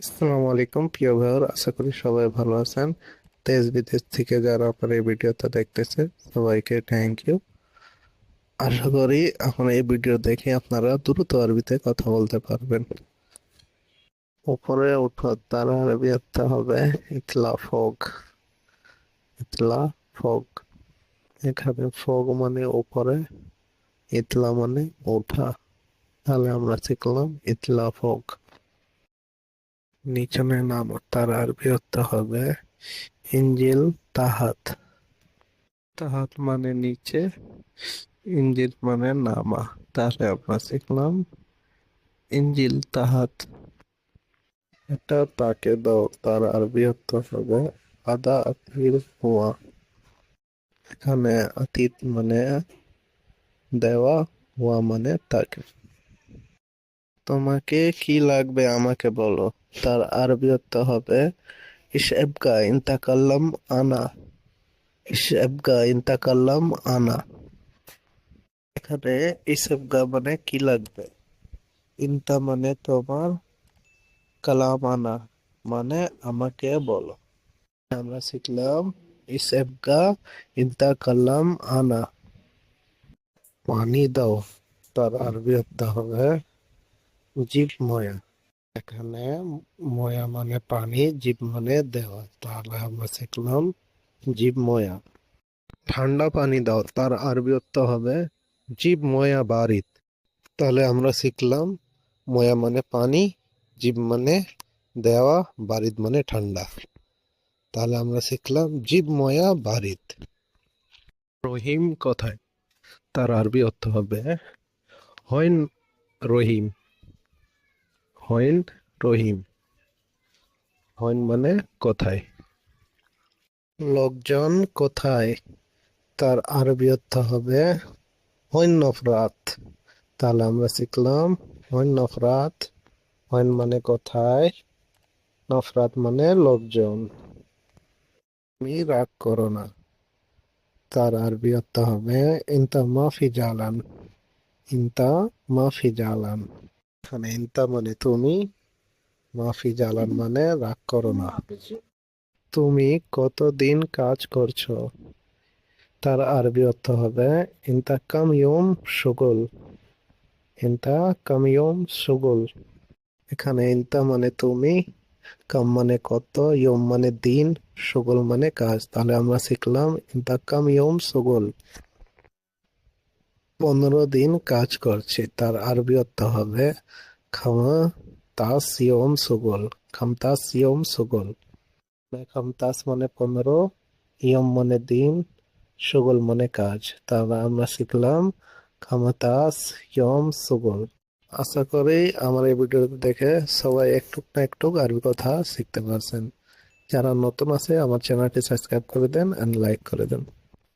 আসসালামু আলাইকুম, প্রিয় ভাইয়ার, আশা করি সবাই ভালো আছেন। দেশ বিদেশ থেকে যারা আপনার এই ভিডিওটা দেখতেছে সবাইকে থ্যাংক ইউ আশা করি এখন এই ভিডিও দেখে আপনারা দ্রুত আরবিতে কথা বলতে পারবেন। উপরে উঠো, তার আরবি অর্থ হবে ইতলা ফগ। ইতলা ফগ। এখানে ফগ মানে উপরে, ইতলা মানে ওঠা। তাহলে আমরা শিখলাম ইতলা ফগ। নিচনে নাম তার আরবি অর্থ হবে ইঞ্জিল তাহাত। তাহাত মানে নিচে, ইঞ্জিল মানে নামা। তাহলে আমরা শিখলাম ইঞ্জিল তাহাত। এটা তাকে দাও, তার আরবি অর্থ হবে আদা আতির হুয়া। এখানে আতিত মানে দেওয়া, হুয়া মানে তাকে। তোমাকে কি লাগবে আমাকে বলো? তার আরবি অর্থ হবে ইস এবকা ইনতাকাল্লাম আনা। ইস এবকা ইনতাকাল্লাম আনা। এখানে ইস মানে কি লাগবে? ইনতা মানে তোমার কালাম আনা মানে আমাকে বলো। আমরা শিখলাম ইস এবকা ইনতাকাল্লাম আনা। পানি দাও, তার আরবি হবে জীব ময়া এখানে ময়া মানে পানি, জীব মানে দেওয়া তাহলে আমরা শিখলাম জীব ময়া। ঠান্ডা পানি দাও, তার আরবি হবে জীব ময়া বারিত। তাহলে আমরা শিখলাম ময়া মানে পানি, জীব মানে দেওয়া বারিদ মানে ঠান্ডা। তাহলে আমরা শিখলাম জীব ময়া বারিদ রহিম কথায়, তার আরবি অর্থ হবে, হইন রহিম। হইন রহিম। হইন মানে কোথায়? লোকজন কোথায়? তার আরবি অর্থ হবে হইন নফরাত। তাহলে আমরা শিখলাম হইন নফরাত। হইন মানে কোথায়? নফরাত মানে লোকজন। তুমি রাগ করো না। তার আরবি অর্থ হবে ইনতা মাফি জালান। ইনতা মাফি জালান। এখানে ইনতা মানে তুমি, মাফি জালান মানে রাগ করো না। তুমি কতদিন কাজ করছ? তার আরবি অর্থ হবে, ইনতা কাম ইয়ম শুগল ইনতা কাম ইয়ম সুগল। এখানে ইনতা মানে তুমি, কাম মানে কত, ইয়ম মানে দিন, সুগল মানে কাজ। তাহলে আমরা শিখলাম, ইনতা কাম ইয়ম শুগল পনেরো দিন কাজ করছে। তার আরবি অর্থ হবে, খামা তাস ইয়ম সুগল। খামতাস ইয়ম সুগল। খামতাস মানে পনেরো, ইয়ম মানে দিন, সুগল মানে কাজ। তাহলে আমরা শিখলাম খামাতাস ইয়ম সুগল। আশা করি আমার এই ভিডিওটা দেখে সবাই একটু না একটু আরবি কথা শিখতে পারছেন। যারা নতুন আছে, আমার চ্যানেলটি সাবস্ক্রাইব করে দেন এন্ড লাইক করে দেন।